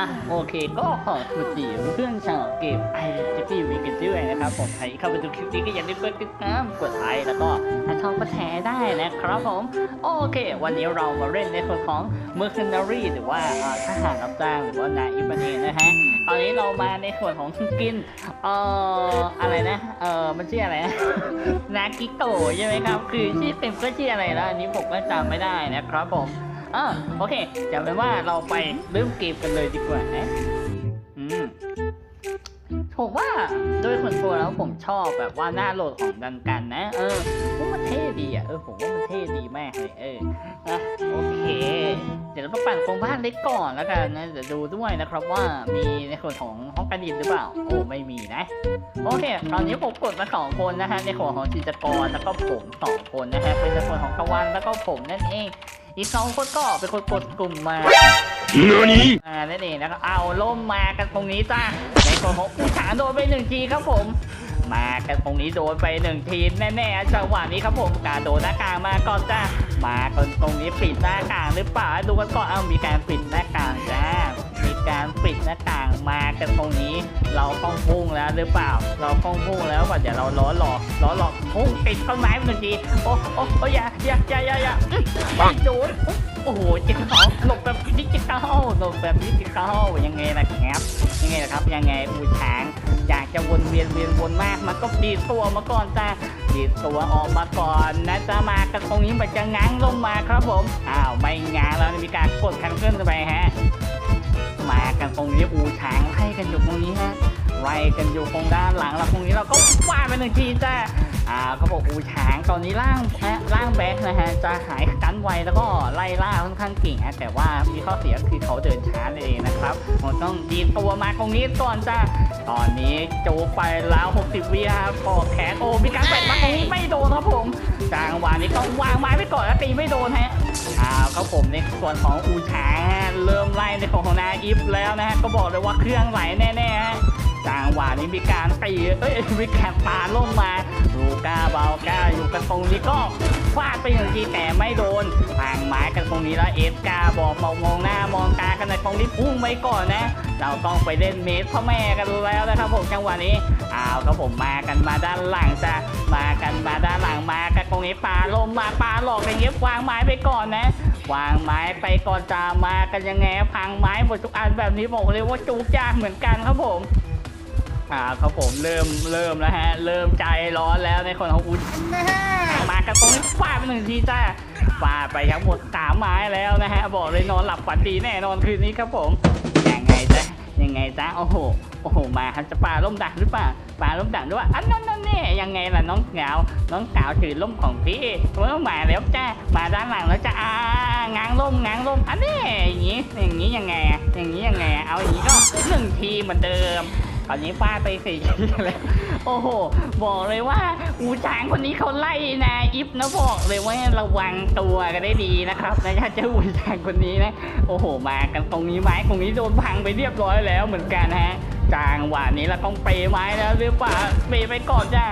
อะโอเคก็ขอสวัสดีเพื่อนชาวเกม i d t v กันด้วยนะครับผมใครเข้าไปดูคลิปนี้ก็อย่าลืมกดติดตามกดไลค์แล้วก็ให้ช่องกระแชร์ได้นะครับผม โอเค วันนี้เรามาเล่นในส่วนของ Mercenary หรือว่าทหารรับจ้างหรือว่านายอิบันเองนะฮะตอนนี้เรามาในส่วนของสกินเอ่ออะไรนะเอ่อมันชื่ออะไรนะนากิโตใช่ไหมครับ คือชื่อเต็มก็ชื่ออะไรแล้วอันนี้ผมก็จำไม่ได้นะครับผม อ่าโอเคจะเป็นว่าเราไปเริ่มเกมกันเลยดีกว่านะอืมผมว่าโดยส่วนตัวแล้วผมชอบแบบว่าหน้าโหลดของดันกันนะ เออผมว่ามันเท่ดีอะ เออผมว่ามันเท่ดีมากเลยเอออะโอเค เดี๋ยวเราปั่นโครงบ้านเล็กก่อนแล้วกันนะเดี๋ยวดูด้วยนะครับว่ามีในส่วนของห้องการดินหรือเปล่า โอ้ไม่มีนะ โอเค ตอนนี้ผมกดมาสองคนนะฮะในส่วนของจิตกรแล้วก็ผมสองคนนะฮะเป็นในส่วนของตะวันแล้วก็ผมนั่นเอง อีกสองคนก็เป็นคนกดกลุ่มมา何อ่านั่นเองแล้วก็เอาล่มมากันตรงนี้จ้าในส่วนของผู้ชานโดนไปหนึ่งทีครับผม มากันตรงนี้โดนไปหนึ่งทีแน่ๆจังหวะนี้ครับผมการโดนหน้ากากมาก่อนจ้ามากันตรงนี้ปิดหน้ากากหรือเปล่าดูกันก่อนเอามีการปิดหน้ากากจ้ามี การปิดหน้ากากมากันตรงนี้ เราต้องพุ่งแล้วหรือเปล่า เราต้องพุ่งแล้วป่ะเดี๋ยวเราล้อหลอกล้อหลอกพุ่งติดต้นไม้ไปหนึ่งทีโอ้โอ้โอ้อย่าอย่าอย่าอย่าอย่าโดนโอ้โหจิตสองหลบแบบดิจิตอลหลบแบบดิจิตอลยังไงล่ะครับยังไงล่ะครับ ยังไงอูช้างอยากจะวนเวียนเวียนวนมาก มันก็ดีตัวมาก่อนจ้าดีตัวออกมาก่อนนะจะมากันตรงนี้มันจะง้างลงมาครับผมอ้าวไม่ง้างแล้วมีการกดคันเคลื่นไปฮะ มากันตรงนี้อูช้างไล่กันอยู่ตรงนี้ฮะไล่กันอยู่ตรงด้านหลังแล้วตรงนี้เราก็ฟาดไปหนึ่งทีจ้าอ่าเขาบอกอูช้างตอนนี้ร่างแอะร่างแบ็คนะฮะจะหายกันไวแล้วก็ไล่ล่าค่อนข้างเก่งฮะแต่ว่ามีข้อเสียคือเขาเดินช้าเองนะครับเราต้องดีดตัวมาตรงนี้ก่อนจ้าตอนนี้จูไปแล้ว 60วิครับพอแขนโอ้มีการแปะมาตรงนี้ไม่โดนครับผม จังหวะนี้ต้องวางไม้ไว้ก่อนแล้วตีไม่โดนฮะอ้าวครับผมในส่วนของอูชาเริ่มไล่ในของของนาอิฟแล้วนะฮะก็บอกเลยว่าเครื่องไหลแน่ๆฮะจังหวะนี้มีการตีเอ้ยมีการปาลงมมาลูก้าเบาก้าอยู่กันตรงนี้ก็ฟาดไปอย่างทีแต่ไม่โดนทางไม้กันตรงนี้แล้วเอฟกาบอกมองมองหน้ามองตากันในตรงนี้พุ่งไว้ก่อนนะ เราต้องไปเล่นเมสพ่อแม่กันแล้วนะครับผมจังหวะนี้อ้าวครับผมมากันมาด้านหลังจ้ะมากันมาด้านหลังมากันตรงนี้ปาลมมาปาหลอกอย่างเงี้ยวางไม้ไปก่อนนะ วางไม้ไปก่อนจ้ะมากันยังไงพังไม้หมดทุกอันแบบนี้บอกเลยว่าจูกยากเหมือนกันครับผมอ่าครับผมเริ่มเริ่มแล้วฮะ เริ่มใจร้อนแล้วในคนของอุ่นมากันตรงนี้ฟาดไปหนึ่งทีจ้าฟาดไปทั้งหมดสามไม้แล้วนะฮะ บอกเลยนอนหลับฝันดีแน่นอนคืนนี้ครับผม จ๊ะโอ้โหโอ้โหมาครับจะปลาล่มดักหรือเปล่าปลาล่มดักด้วยอันนั้นนั่นนี่ยังไงล่ะน้องสาวน้องสาวถือล่มของพี่เมื่อมาแล้วจ้ามาด้านหลังแล้วจ้าอ่างางล่มงางล่มอันนี้อย่างนี้อย่างนี้ยังไงอย่างนี้ยังไงเอาอย่างนี้ก็หนึ่งทีเหมือนเดิม อันนี้ฟาดไปสี่ทีแล้วโอ้โห บอกเลยว่าอูจางคนนี้เขาไล่นาอิฟนะบอกเลยว่าระวังตัวกันได้ดีนะครับนะถ้าเจ้าอูจางคนนี้นะ โอ้โห มากันตรงนี้ไม้ตรงนี้โดนพังไปเรียบร้อยแล้วเหมือนกันฮะ จางหวานนี้เราต้องเปย์ไม้แล้วหรือเปล่าเปย์ไปก่อนจ้า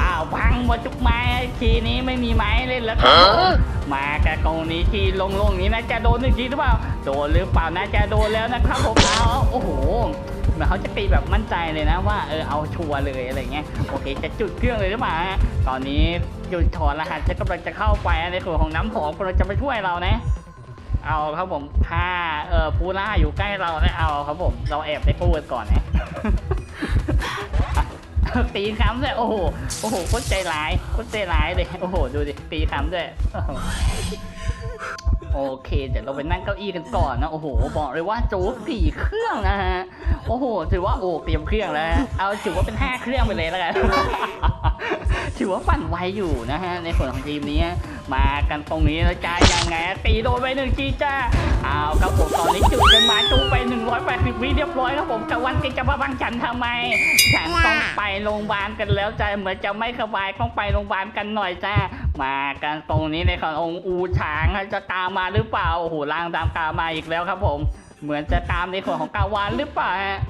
อ้าวพังหมดทุกไม้ทีนี้ไม่มีไม้เล่นแล้วครับผมมากันตรงนี้ทีลงๆนี้นะจะโดนหนึ่งทีหรือเปล่าโดนหรือเปล่าน่าจะโดนแล้วนะครับผมเอาโอ้โหเหมือนเขาจะตีแบบมั่นใจเลยนะว่าเออเอาชัวร์เลยอะไรเงี้ยโอเคจะจุดเครื่องเลยหรือเปล่าฮะตอนนี้หยุดถอนรหัสจะกำลังจะเข้าไปในส่วนของน้ำหอมกำลังจะมาช่วยเรานะ เอาครับผมถ้าเออปูล่าอยู่ใกล้เราเนี่ยเอาครับผม เราแอบไปพูดก่อนนะตีคำด้วยโอ้โหโอ้โหโคตรใจร้ายโคตรใจร้ายเลยโอ้โห ดูดิตีคำด้วยโอเค เดี๋ยวเราไปนั่งเก้าอี้กันก่อนนะ โอ้โห บอกเลยว่าโจ๊กสี่เครื่องนะฮะ โอ้โห ถือว่าโอ้เตรียมเครื่องแล้ว เอาถือว่าเป็นห้าเครื่องไปเลยแล้วกัน ถือว่าปั่นไวอยู่นะฮะในส่วนของทีมนี้มากันตรงนี้แล้วจ้ายังไงตีโดนไปหนึ่งจีจ้าเอาครับผมตอนนี้จุดกันมาจุไป 180 วิเรียบร้อยครับผมกะวันกันจะมาบังฉันทำไมฉันต้องไปโรงพยาบาลกันแล้วจ้าเหมือนจะไม่สบายต้องไปโรงพยาบาลกันหน่อยจ้ามากันตรงนี้ในขององค์อูช้างจะตามมาหรือเปล่าโอ้โหล่างตามกามาอีกแล้วครับผม เหมือนจะตามในส่วนของกาวันหรือเปล่าฮะ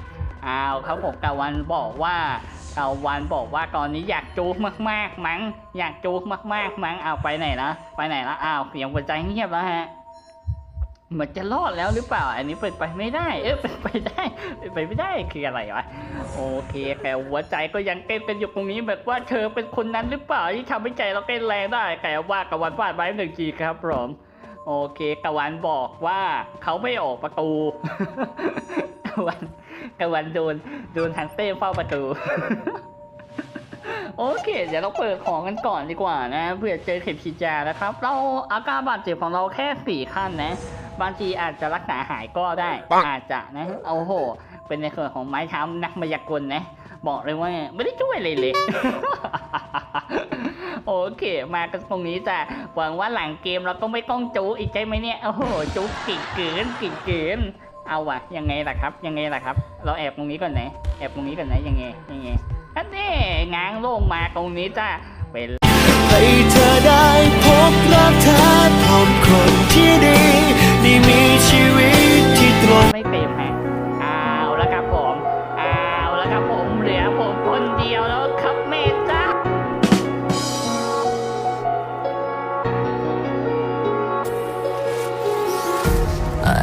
อ้าวครับผมกาวันบอกว่ากาวันบอกว่าตอนนี้อยากจูกมากๆ มั้ง อยากจูกมากๆ มั้งเอาไปไหนนะไปไหนละอ้าวเสียงหัวใจเงียบแล้วฮะมันจะรอดแล้วหรือเปล่า อันนี้เป็นไปไม่ได้ เออเป็นไปได้เป็นไปไม่ได้คืออะไรวะโอเคแต่หัวใจก็ยังเต้นเป็นอยู่ตรงนี้แบบว่าเธอเป็นคนนั้นหรือเปล่าที่ทำให้ใจเราเต้นแรงได้แต่ว่ากบวันฟาดไว้หนึ่งทีครับผมโอเคกบวันบอกว่าเขาไม่ออกประตูกบวัน กบวันโดนโดนทันเต้เฝ้าประตู โอเค เดี๋ยวเราเปิดของกันก่อนดีกว่านะ เพื่อเจอเข็มฉีดยานะครับ เราอาการบาดเจ็บของเราแค่สี่ขั้นนะ บางทีอาจจะรักษาหายก็ได้ปังอาจจะนะโอ้โห เป็นในส่วนของไม้เท้านักมายากลนะ บอกเลยว่าไม่ได้ช่วยเลยเลยโอเค มากันตรงนี้จ้ะหวังว่าหลังเกมเราก็ไม่ต้องจูอีกใช่ไหมเนี่ย โอ้โหจูกิ่งเกินกิ่งเกิน เอาวะยังไงล่ะครับ ยังไงล่ะครับ เราแอบตรงนี้ก่อนไหนแอบตรงนี้ก่อนไหนยังไงยังไงอันนี้ง้างโล่งมาตรงนี้จ้ะเป็นให้เธอได้พบรักเธอพบคนที่ดีได้มีชีวิตที่ตรงไม่เต็มฮะ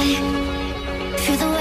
Through Feel the